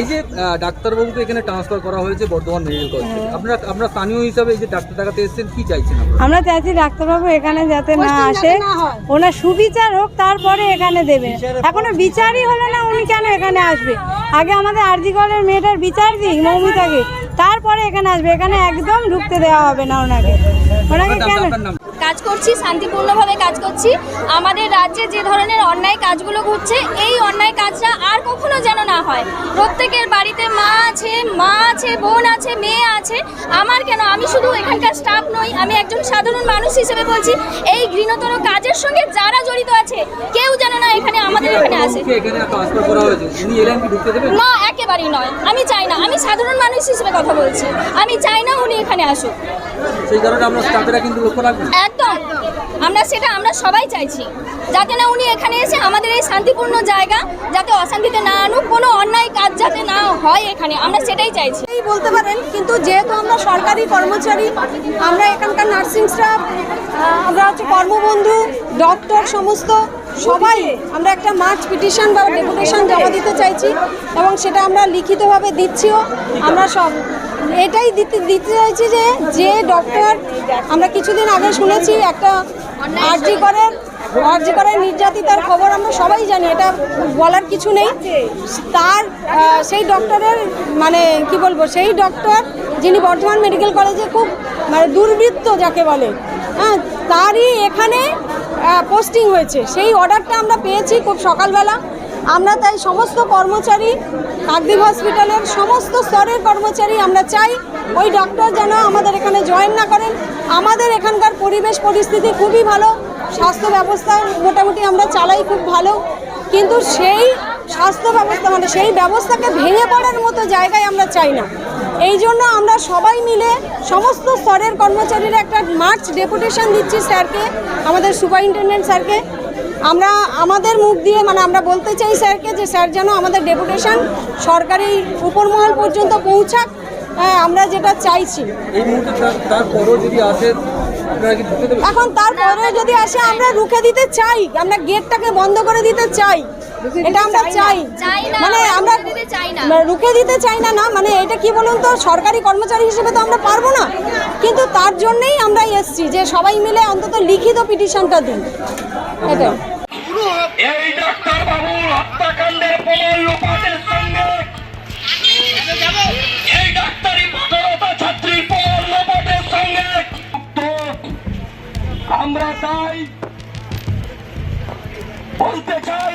এই যে ডাক্তারবাবুকে এখানে ট্রান্সফার করা হয়েছে বর্ধমান মেডিকেল কলেজ থেকে। আপনারা আপনারা স্থানীয় হিসাবে এই যে ডাক্তার দেখাতে এসেছেন কি চাইছেন আমরা চাইছি ডাক্তারবাবু এখানে যাতে না আসে। ওনার সুবিচার হোক তারপরে এখানে দেবে। এখনও বিচারই হলো না উনি কেন এখানে আসবে? আগে আমাদের আরজিগড়ের মেয়েটার বিচার দিক মৌমিতাকে। তারপরে এখানে আসবে। এখানে একদম ঢুকতে দেওয়া হবে না ওনাকে। ওনাকে কেন কাজ করছি শান্তিপূর্ণভাবে কাজ করছি। আমাদের রাজ্যে যে ধরনের অন্যায় কাজগুলো ঘটছে এই অন্যায় কাজটা আর কখনো যেন না হয়। প্রত্যেকের বাড়িতে মা আছে মা আছে বোন আছে মেয়ে আছে। আমার কেন? আমি শুধু এখানকার স্টাফ নই আমি একজন সাধারণ মানুষ হিসেবে বলছি এই ঘৃণতর কাজের সঙ্গে যারা জড়িত আছে কেউ যেন না এখানে আমাদের এখানে আসে। না একেবারেই নয়। আমি চাই না আমি সাধারণ মানুষ হিসেবে কথা বলছি। আমি চাই না উনি এখানে আসুক। সেই কারণে আমরা স্টাফেরা কিন্তু লক্ষ্য একদম আমরা সেটা আমরা সবাই চাইছি। যাতে না উনি এখানে এসে আমাদের এই শান্তিপূর্ণ জায়গা যাতে অশান্তিতে না আনুক, কোনো অন্যায় কাজ যাতে না হয় এখানে, আমরা সেটাই চাইছি। এই বলতে পারেন, কিন্তু যেহেতু আমরা সরকারি কর্মচারী, আমরা এখানকার নার্সিং স্টাফ আমরা হচ্ছে কর্মবন্ধু, ডক্টর, সমস্ত সবাই, আমরা একটা মার্চ পিটিশন বা ডেপুটেশন জমা দিতে চাইছি এবং সেটা আমরা লিখিতভাবে দিচ্ছিও। আমরা সব এটাই দিতে দিতে চাইছি যে যে ডক্টর আমরা কিছুদিন আগে শুনেছি একটা আরজি করেন আরজি করেন নির্যাতিতার খবর, আমরা সবাই জানি, এটা বলার কিছু নেই। তার সেই ডক্টরের মানে কি বলব, সেই ডক্টর যিনি বর্ধমান মেডিকেল কলেজে খুব মানে দুর্বৃত্ত যাকে বলে হ্যাঁ তারই এখানে পোস্টিং হয়েছে। সেই অর্ডারটা আমরা পেয়েছি খুব সকালবেলা। আমরা তাই সমস্ত কর্মচারী, কাকদ্বীপ হসপিটালের সমস্ত স্তরের কর্মচারী আমরা চাই ওই ডক্টর যেন আমাদের এখানে জয়েন না করেন। আমাদের এখানকার পরিবেশ, পরিস্থিতি খুবই ভালো। স্বাস্থ্য ব্যবস্থা মোটামুটি আমরা চালাই খুব ভালো। কিন্তু সেই স্বাস্থ্য ব্যবস্থা মানে সেই ব্যবস্থাকে ভেঙে পড়ার মতো জায়গায় আমরা চাই না। এই জন্য আমরা সবাই মিলে সমস্ত স্তরের কর্মচারীরা একটা মার্চ ডেপুটেশন দিচ্ছি স্যারকে আমাদের সুপারিনটেন্ডেন্ট স্যারকে। আমরা আমাদের মুখ দিয়ে মানে আমরা বলতে চাই স্যারকে যে স্যার যেন আমাদের ডেপুটেশন সরকারি উপরমহল পর্যন্ত পৌঁছাক হ্যাঁ, আমরা যেটা চাইছি। এখন তারপরে যদি আসে আমরা রুখে দিতে চাই আমরা গেটটাকে বন্ধ করে দিতে চাই। এটা আমরা চাই চাই। মানে আমরা আমরা রুখে দিতে চাই না। মানে রুখে দিতে চাই না না মানে এটা কি বলুন তো সরকারি কর্মচারী হিসেবে তো আমরা পারব না। কিন্তু তার জন্যই আমরা এসছি যে সবাই মিলে অন্তত লিখিত পিটিশনটা দিন। এটা। এই ডাক্তার বাবুর হত্যাকাণ্ডের প্রমাণ লোপাটের সঙ্গে। এই ডাক্তারি পাঠরতা ছাত্রীর প্রমাণ লোপাটের সঙ্গে। আমরা চাই বলতে চাই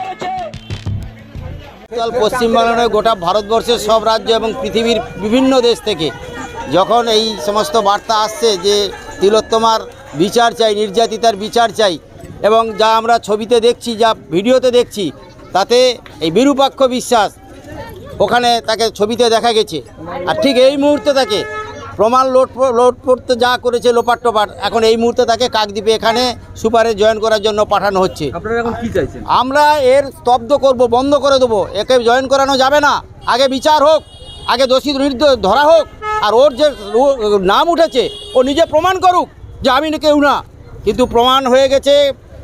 পশ্চিমবাংলা নয় গোটা ভারতবর্ষের সব রাজ্য এবং পৃথিবীর বিভিন্ন দেশ থেকে যখন এই সমস্ত বার্তা আসছে যে তিলোত্তমার বিচার চাই, নির্যাতিতার বিচার চাই এবং যা আমরা ছবিতে দেখছি, যা ভিডিওতে দেখছি, তাতে এই বিরূপাক্ষ বিশ্বাস ওখানে তাকে ছবিতে দেখা গেছে। আর ঠিক এই মুহূর্তে তাকে প্রমাণ লোড লোড করতে যা করেছে লোপাট টোপাট এখন এই মুহূর্তে তাকে কাকদ্বীপে এখানে সুপারে জয়েন করার জন্য পাঠানো হচ্ছে। আপনারা এখন কি চাইছেন? আমরা এর স্তব্ধ করব বন্ধ করে দেবো একে জয়েন করানো যাবে না। আগে বিচার হোক আগে দোষী নির্দোষ ধরা হোক আর ওর যে নাম উঠেছে ও নিজে প্রমাণ করুক যে আমি না কেউ না। কিন্তু প্রমাণ হয়ে গেছে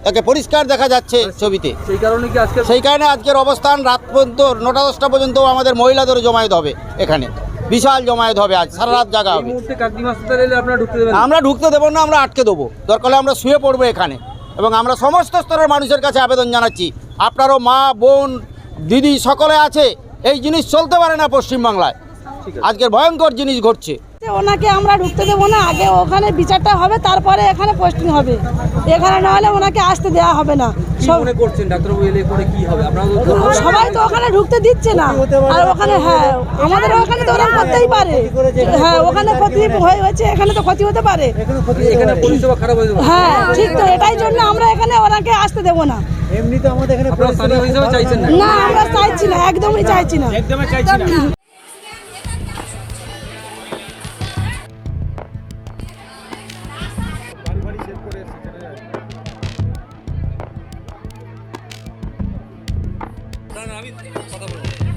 একে পরিষ্কার দেখা যাচ্ছে ছবিতে। সেই কারণে কি আজকে সেই কারণে আজকের অবস্থান রাত পর্যন্ত নটা দশটা পর্যন্ত আমাদের মহিলাদের জমায়েত হবে এখানে। বিশাল জমায়েত হবে আজ সারা রাত জাগা হবে। আমরা ঢুকতে দেবো না আমরা আটকে দেবো। দরকার হলে আমরা শুয়ে পড়ব এখানে। এবং আমরা সমস্ত স্তরের মানুষের কাছে আবেদন জানাচ্ছি আপনারও মা বোন দিদি সকলে আছে এই জিনিস চলতে পারে না পশ্চিমবাংলায়। আজকের ভয়ঙ্কর জিনিস ঘটছে। ওনাকে আমরা ঢুকতে দেবো না আগে ওখানে বিচারটা হবে তারপরে এখানে পোস্টিং হবে। এখানে না হলে ওনাকে আসতে দেওয়া হবে না। মনে করছেন ডাক্তারবাবু? এলে পরে কি হবে? আপনারা সবাই তো ওখানে ঢুকতে দিচ্ছে না। আর ওখানে হ্যাঁ আমাদের ওখানে তো ওরা করতেই পারে। হ্যাঁ ওখানে ক্ষতি হয়ে- হয়েছে এখানে তো ক্ষতি হতে পারে। এখানে পরিষেবা খারাপ হয়ে যাবে। হ্যাঁ ঠিক তো এটাই জন্য আমরা এখানে ওনাকে আসতে দেবো না। আপনারা স্থানীয় হিসেবে চাইছেন না? না আমরা চাইছি না। একদমই চাইছি না। না আমি কথা বলব।